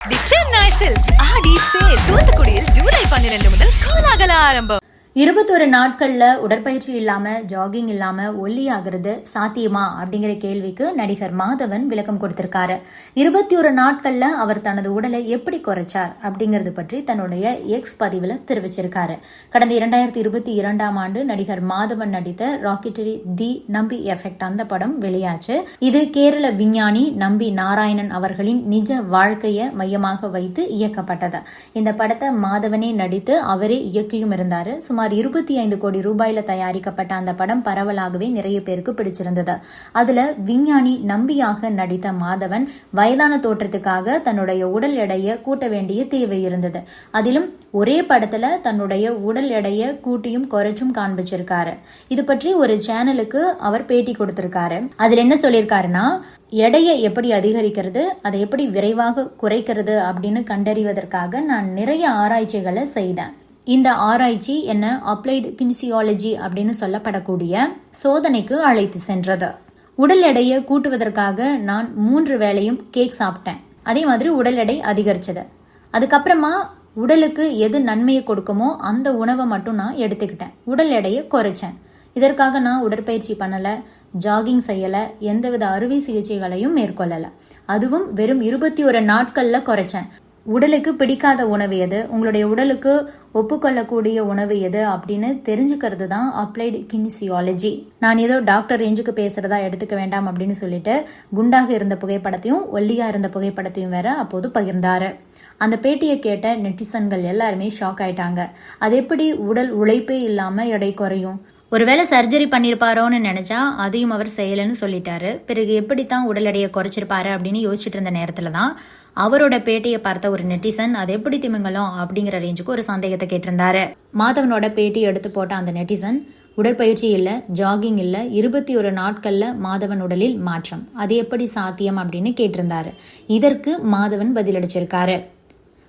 The Chennai silks Aadi sale தூத்துக்குடியில் July பன்னிரண்டு முதல் கோலாகல ஆரம்பம். இருபத்தொரு நாட்கள்ல உடற்பயிற்சி இல்லாம ஜாகிங் இல்லாம ஒல்லி ஆகிறது சாத்தியமா அப்படிங்கிற கேள்விக்கு நடிகர் மாதவன் விளக்கம் கொடுத்திருக்காரு. இருபத்தி ஒரு நாட்கள்ல அவர் தனது உடலை எப்படி குறைச்சார் அப்படிங்கறது பற்றி தன்னுடைய எக்ஸ் பதிவுல தெரிவிச்சிருக்காரு. கடந்த இரண்டாயிரத்தி இருபத்தி இரண்டாம் ஆண்டு நடிகர் மாதவன் நடித்த ராக்கெட்டரி தி நம்பி எஃபெக்ட் அந்த படம் வெளியாச்சு. இது கேரள விஞ்ஞானி நம்பி நாராயணன் அவர்களின் நிஜ வாழ்க்கையை மையமாக வைத்து இயக்கப்பட்டது. இந்த படத்தை மாதவனே நடித்து அவரே இயக்கியும் இருந்தாரு. சுமார் இருபத்தி ஐந்து கோடி ரூபாயில தயாரிக்கப்பட்ட அந்த படம் பரவலாகவே நிறைய பேருக்கு பிடிச்சிருந்தது. அதுல விஞ்ஞானி நம்பியாக நடித்த மாதவன் வயதான தோற்றத்துக்காக தன்னுடைய உடல் எடையை கூட்ட வேண்டிய தேவை இருந்தது. அதிலும் ஒரே படத்துல தன்னுடைய உடல் எடையை கூட்டியும் குறைச்சும் காண்பிச்சிருக்காரு. இது பற்றி ஒரு சேனலுக்கு அவர் பேட்டி கொடுத்திருக்காரு. அதுல என்ன சொல்லியிருக்காருன்னா எடையை எப்படி அதிகரிக்கிறது அதை எப்படி விரைவாக குறைக்கிறது அப்படின்னு கண்டறிவதற்காக நான் நிறைய ஆராய்ச்சிகளை செய்தேன். இந்த ஆராய்ச்சி என்ன அப்ளைடு கின்சியாலஜி அப்படின்னு சொல்லப்படக்கூடிய சோதனைக்கு அழைத்து சென்றது. உடல் எடையை கூட்டுவதற்காக நான் மூன்று வேளையும் கேக் சாப்பிட்டேன். அதே மாதிரி உடல் எடை அதிகரிச்சது. அதுக்கப்புறமா உடலுக்கு எது நன்மையை கொடுக்குமோ அந்த உணவை மட்டும் நான் எடுத்துக்கிட்டேன். உடல் எடையை குறைச்சேன். இதற்காக நான் உடற்பயிற்சி பண்ணலை ஜாகிங் செய்யலை எந்தவித அறுவை சிகிச்சைகளையும் மேற்கொள்ளலை. அதுவும் வெறும் இருபத்தி ஒரு நாட்களில் குறைச்சேன். உடலுக்கு பிடிக்காத உணவு எது? உங்களுடைய உடலுக்கு ஒப்புக்கொள்ளக்கூடிய உணவு எது அப்படின்னு தெரிஞ்சுக்கிறது தான் அப்ளைடு கினிசியாலஜி நான் ஏதோ டாக்டர் ரேஞ்சுக்கு பேசுறதா எடுத்துக்க வேண்டாம் அப்படின்னு சொல்லிட்டு குண்டாக இருந்த புகைப்படத்தையும் ஒல்லியா இருந்த புகைப்படத்தையும் வேற அப்போது பகிர்ந்தாரு. அந்த பேட்டியை கேட்ட நெட்டிசன்கள் எல்லாருமே ஷாக் ஆயிட்டாங்க. அது எப்படி உடல் உழைப்பே இல்லாம எடை குறையும்? ஒருவேளை சர்ஜரி பண்ணியிருப்பாரோன்னு நினைச்சா அதையும் அவர் செய்யலன்னு சொல்லிட்டாரு. பிறகு எப்படி தான் உடல் எடையை குறைச்சிருப்பாரு அப்படின்னு யோசிச்சுட்டு இருந்த நேரத்துல தான் அவரோட பேட்டியை பார்த்த ஒரு நெட்டிசன் அது எப்படி திமிங்கலம்? அப்படிங்கிற ரேஞ்சுக்கு ஒரு சந்தேகத்தை கேட்டிருந்தாரு. மாதவனோட பேட்டி எடுத்து போட்ட அந்த நெட்டிசன் உடற்பயிற்சி இல்லை ஜாகிங் இல்லை இருபத்தி ஒரு நாட்களில் மாதவன் உடலில் மாற்றம். அது எப்படி சாத்தியம்? அப்படின்னு கேட்டிருந்தாரு. இதற்கு மாதவன் பதிலளிச்சிருக்காரு.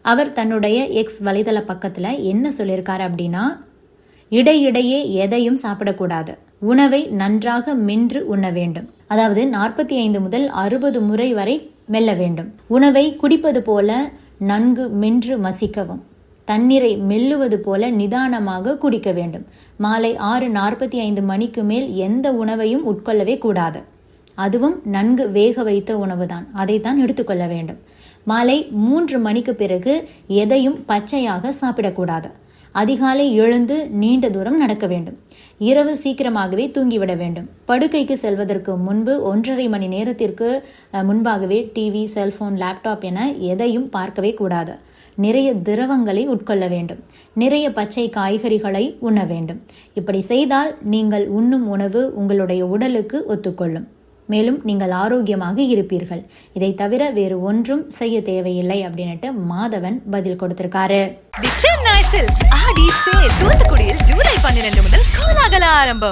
அவர் தன்னுடைய எக்ஸ் வலைதள பக்கத்தில் என்ன சொல்லியிருக்காரு அப்படின்னா இடையிடையே எதையும் சாப்பிடக்கூடாது. உணவை நன்றாக மென்று உண்ண வேண்டும். அதாவது நாற்பத்தி ஐந்து முதல் அறுபது முறை வரை மெல்ல வேண்டும். உணவை குடிப்பது போல நன்கு மென்று மசிக்கவும். தண்ணீரை மெல்லுவது போல நிதானமாக குடிக்க வேண்டும். மாலை ஆறு நாற்பத்தி ஐந்து மணிக்கு மேல் எந்த உணவையும் உட்கொள்ளவே கூடாது. அதுவும் நன்கு வேக வைத்த உணவுதான். அதைத்தான் எடுத்துக்கொள்ள வேண்டும். மாலை மூன்று மணிக்கு பிறகு எதையும் பச்சையாக சாப்பிடக்கூடாது. அதிகாலை எழுந்து நீண்ட தூரம் நடக்க வேண்டும். இரவு சீக்கிரமாகவே தூங்கிவிட வேண்டும். படுக்கைக்கு செல்வதற்கு முன்பு ஒன்றரை மணி நேரத்திற்கு முன்பாகவே டிவி செல்போன் லேப்டாப் என எதையும் பார்க்கவே கூடாது. நிறைய திரவங்களை உட்கொள்ள வேண்டும். நிறைய பச்சை காய்கறிகளை உண்ண வேண்டும். இப்படி செய்தால் நீங்கள் உண்ணும் உணவு உங்களுடைய உடலுக்கு ஒத்துக்கொள்ளும். மேலும் நீங்கள் ஆரோக்கியமாக இருப்பீர்கள். இதை தவிர வேறு ஒன்றும் செய்ய தேவையில்லை அப்படின்னுட்டு மாதவன் பதில் கொடுத்திருக்காரு. ஆடி சேல். தூத்துக்குடியில் ஜூலை பன்னிரண்டு முதல் கோலாகல ஆரம்பம்.